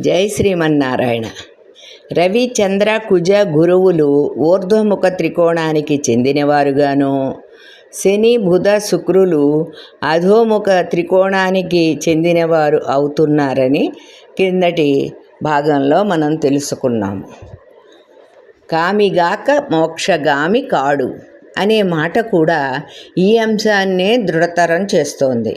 జై శ్రీమన్నారాయణ. రవి చంద్ర కుజ గురువులు ఊర్ధ్వముఖ త్రికోణానికి చెందినవారుగాను. శని బుధ శుక్రులు అధోముఖ త్రికోణానికి చెందినవారు అవుతున్నారని కిందటి భాగంలో మనం తెలుసుకున్నాము. కామిగాక మోక్షగామి కాడు అనే మాట కూడా ఈ అంశాన్నే దృఢతరం చేస్తోంది.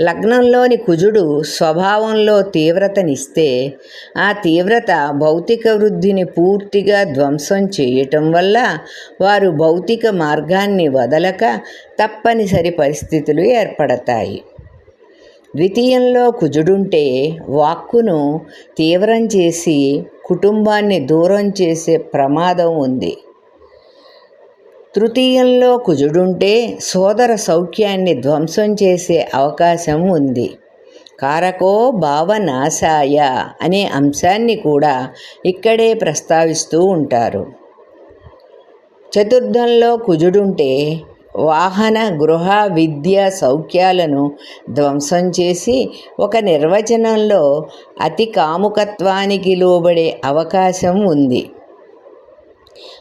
లగ్నంలోని కుజుడు స్వభావంలో తీవ్రతనిస్తే ఆ తీవ్రత భౌతిక వృద్ధిని పూర్తిగా ధ్వంసం చేయటం వల్ల వారు భౌతిక మార్గాన్ని వదలక తప్పనిసరి పరిస్థితులు ఏర్పడతాయి. ద్వితీయంలో కుజుడుంటే వాక్కును తీవ్రం చేసి కుటుంబాన్ని దూరం చేసే ప్రమాదం ఉంది. తృతీయంలో కుజుడుంటే సోదర సౌఖ్యాన్ని ధ్వంసం చేసే అవకాశం ఉంది. కారకో భావనాశాయ అనే అంశాన్ని కూడా ఇక్కడే ప్రస్తావిస్తూ ఉంటారు. చతుర్థంలో కుజుడుంటే వాహన గృహ విద్య సౌఖ్యాలను ధ్వంసం చేసి ఒక నిర్వచనంలో అతి కాముకత్వానికి లోబడే అవకాశం ఉంది.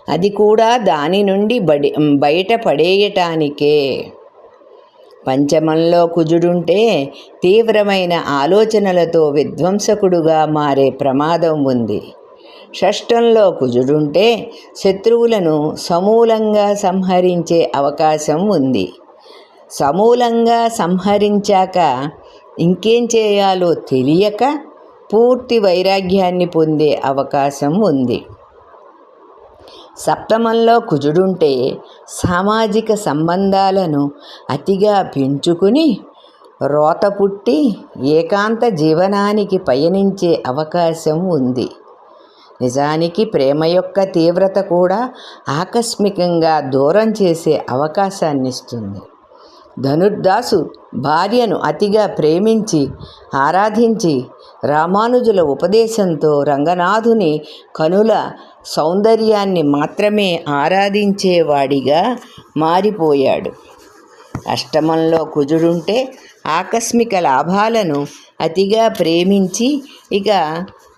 అది కూడా దాని నుండి బడి బయటపడేయటానికే పంచమంలో కుజుడుంటే తీవ్రమైన ఆలోచనలతో విధ్వంసకుడుగా మారే ప్రమాదం ఉంది. షష్టంలో కుజుడుంటే శత్రువులను సమూలంగా సంహరించే అవకాశం ఉంది. సమూలంగా సంహరించాక ఇంకేం చేయాలో తెలియక పూర్తి వైరాగ్యాన్ని పొందే అవకాశం ఉంది. సప్తమంలో కుజుడుంటే సామాజిక సంబంధాలను అతిగా పెంచుకుని రోత పుట్టి ఏకాంత జీవనానికి పయనించే అవకాశం ఉంది. నిజానికి ప్రేమ యొక్క తీవ్రత కూడా ఆకస్మికంగా దూరం చేసే అవకాశాన్ని ఇస్తుంది ధనుర్దాసు భార్యను అతిగా ప్రేమించి ఆరాధించి రామానుజుల ఉపదేశంతో రంగనాథుని కనుల సౌందర్యాన్ని మాత్రమే ఆరాధించేవాడిగా మారిపోయాడు. అష్టమంలో కుజుడుంటే ఆకస్మిక లాభాలను అతిగా ప్రేమించి ఇక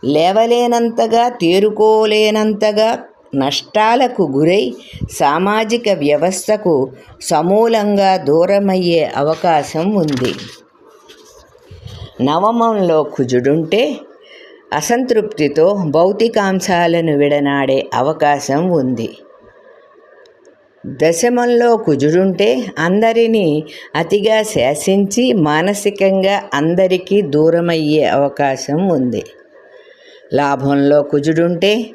లేవలేనంతగా తేరుకోలేనంతగా నష్టాలకు గురై సామాజిక వ్యవస్థకు సమూలంగా దూరమయ్యే అవకాశం ఉంది. నవమంలో కుజుడుంటే అసంతృప్తితో భౌతికాంశాలను విడనాడే అవకాశం ఉంది. దశమంలో కుజుడుంటే అందరినీ అతిగా శాసించి మానసికంగా అందరికీ దూరమయ్యే అవకాశం ఉంది. లాభంలో కుజుడుంటే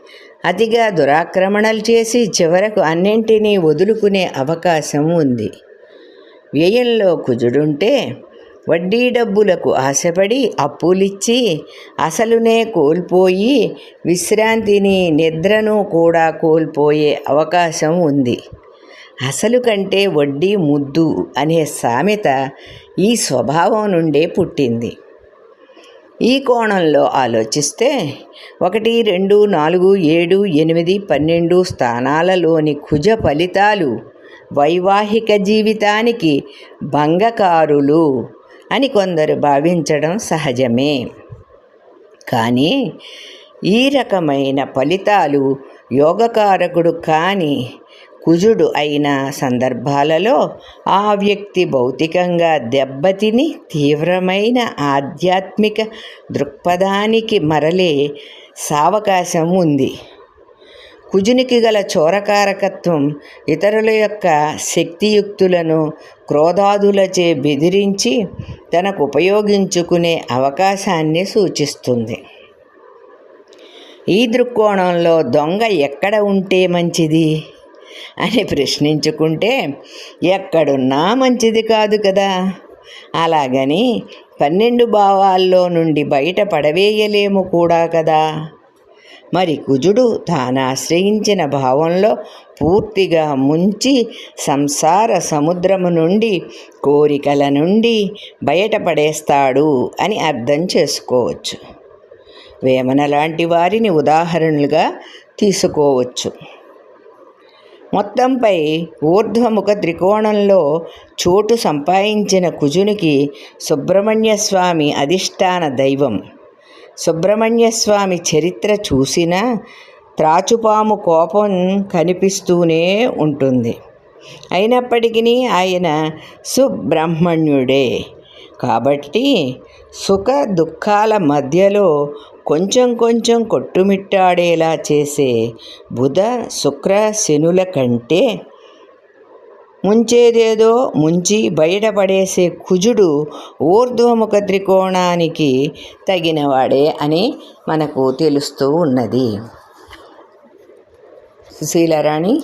అతిగా దురాక్రమణలు చేసి చివరకు అన్నింటినీ వదులుకునే అవకాశం ఉంది. వ్యయంలో కుజుడుంటే వడ్డీ డబ్బులకు ఆశపడి అప్పులిచ్చి అసలునే కోల్పోయి విశ్రాంతిని నిద్రను కూడా కోల్పోయే అవకాశం ఉంది. అసలు కంటే వడ్డీ ముద్దు అనే సామెత ఈ స్వభావం నుండే పుట్టింది. ఈ కోణంలో ఆలోచిస్తే ఒకటి రెండు నాలుగు ఏడు ఎనిమిది పన్నెండు స్థానాలలోని కుజ ఫలితాలు వైవాహిక జీవితానికి భంగకారులు. అని కొందరు భావించడం సహజమే. కానీ ఈ రకమైన ఫలితాలు యోగకారకుడు కాని కుజుడు అయిన సందర్భాలలో ఆ వ్యక్తి భౌతికంగా దెబ్బతిని తీవ్రమైన ఆధ్యాత్మిక దృక్పథానికి మరలే సావకాశం ఉంది. కుజునికి గల చోరకారకత్వం ఇతరుల యొక్క శక్తియుక్తులను క్రోధాదులచే బెదిరించి తనకు ఉపయోగించుకునే అవకాశాన్ని సూచిస్తుంది. ఈ దృక్కోణంలో దొంగ ఎక్కడ ఉంటే మంచిది? అని ప్రశ్నించుకుంటే ఎక్కడున్నా మంచిది కాదు కదా? అలాగని పన్నెండు భావాల్లో నుండి బయట పడవేయలేము కూడా కదా? మరి కుజుడు తాను ఆశ్రయించిన భావంలో పూర్తిగా ముంచి సంసార సముద్రము నుండి కోరికల నుండి బయటపడేస్తాడు అని అర్థం చేసుకోవచ్చు. వేమన లాంటి వారిని ఉదాహరణలుగా తీసుకోవచ్చు. మొత్తంపై ఊర్ధ్వముఖ త్రికోణంలో చోటు సంపాదించిన కుజునికి సుబ్రహ్మణ్య స్వామి అధిష్టాన దైవం. సుబ్రహ్మణ్య స్వామి చరిత్ర చూసినా త్రాచుపాము కోపం కనిపిస్తూనే ఉంటుంది. అయినప్పటికీ ఆయన సుబ్రహ్మణ్యుడే. కాబట్టి సుఖ దుఃఖాల మధ్యలో కొంచెం కొంచెం కొట్టుమిట్టాడేలా చేసే బుధ శుక్ర శనుల కంటే ముంచేదేదో ముంచి బయటపడేసే కుజుడు ఊర్ధ్వముఖ త్రికోణానికి తగినవాడే అని మనకు తెలుస్తూ ఉన్నది. సుశీలరాణి